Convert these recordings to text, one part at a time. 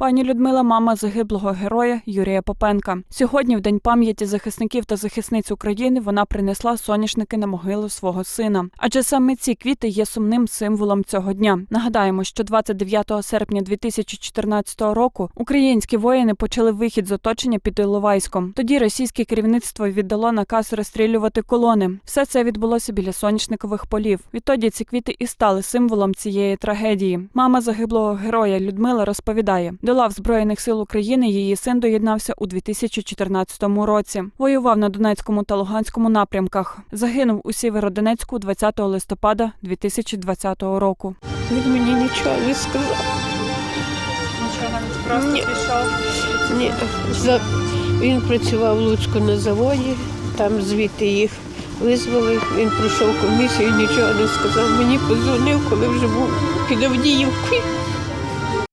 Пані Людмила, мама загиблого героя Юрія Попенка. Сьогодні, в день пам'яті захисників та захисниць України, вона принесла соняшники на могилу свого сина. Адже саме ці квіти є сумним символом цього дня. Нагадаємо, що 29 серпня 2014 року українські воїни почали вихід з оточення під Іловайськом. Тоді російське керівництво віддало наказ розстрілювати колони. Все це відбулося біля соняшникових полів. Відтоді ці квіти і стали символом цієї трагедії. Мама загиблого героя Людмила розповідає: до лав збройних сил України її син доєднався у 2014 році. Воював на Донецькому та Луганському напрямках. Загинув у Сєвєродонецьку 20 листопада 2020 року. Він мені нічого не сказав. Нічого Ні. пішов. Ні. За... Він працював в Луцьку на заводі, там звідти їх визвали. Він пройшов комісію, нічого не сказав. Мені подзвонив, коли вже був під Авдіївкою.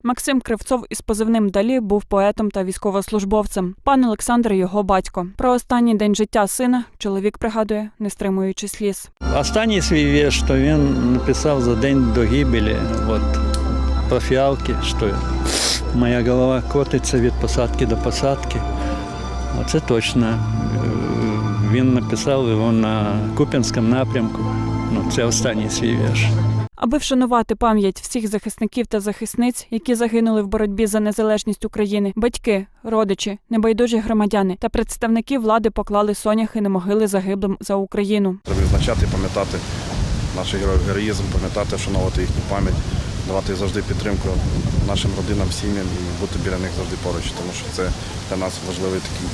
Максим Кривцов із позивним Далі був поетом та військовослужбовцем. Пан Олександр його батько. Про останній день життя сина чоловік пригадує, не стримуючи сліз. Останній свій вірш, що він написав за день до гибелі, от, про фіалки, що моя голова котиться від посадки до посадки. Оце точно. Він написав його на Куп'янському напрямку. Ну, це останній свій вірш. Аби вшанувати пам'ять всіх захисників та захисниць, які загинули в боротьбі за незалежність України, батьки, родичі, небайдужі громадяни та представники влади поклали соняхи на могили загиблим за Україну. Треба відзначати, пам'ятати наш героїзм, пам'ятати, вшановувати їхню пам'ять, давати завжди підтримку нашим родинам, сім'ям і бути біля них завжди поруч, тому що це для нас важливі такі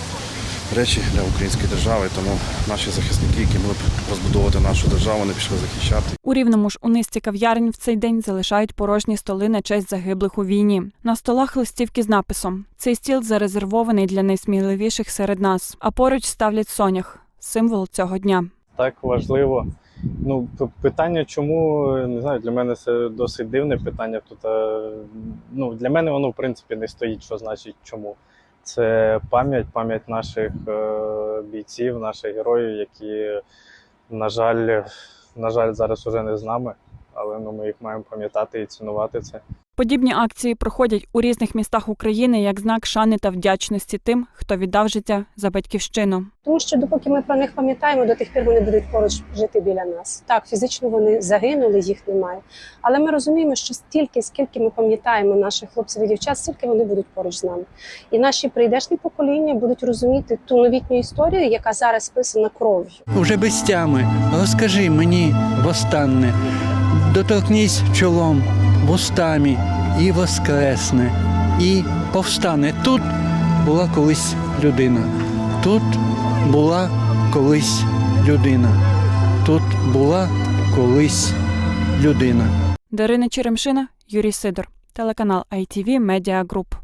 речі для української держави. Тому наші захисники, які могли б розбудовувати нашу державу, вони пішли захищати. У рівному ж у низці кав'ярень в цей день залишають порожні столи на честь загиблих у війні. На столах листівки з написом: цей стіл зарезервований для найсміливіших серед нас. А поруч ставлять сонях символ цього дня. так важливо. Ну, питання, чому не знаю, для мене це досить дивне питання. Тут е, ну для мене воно в принципі не стоїть, що значить чому. Це пам'ять, пам'ять наших е, бійців, наших героїв, які, на жаль, на жаль, зараз уже не з нами, але ну, ми їх маємо пам'ятати і цінувати це. Подібні акції проходять у різних містах України як знак шани та вдячності тим, хто віддав життя за батьківщину. Тому що допоки ми про них пам'ятаємо, до тих пір вони будуть поруч жити біля нас. Так, фізично вони загинули, їх немає. Але ми розуміємо, що стільки, скільки ми пам'ятаємо наших хлопців і дівчат, стільки вони будуть поруч з нами. І наші прийдешні покоління будуть розуміти ту новітню історію, яка зараз списана кров'ю. Уже без тями, розкажи мені востаннє, доторкнись чолом, вустами і воскресне, і повстане. Тут була колись людина, тут була колись людина, тут була колись людина. Дарина Черемшина, Юрій Сидор, телеканал ITV Media Group.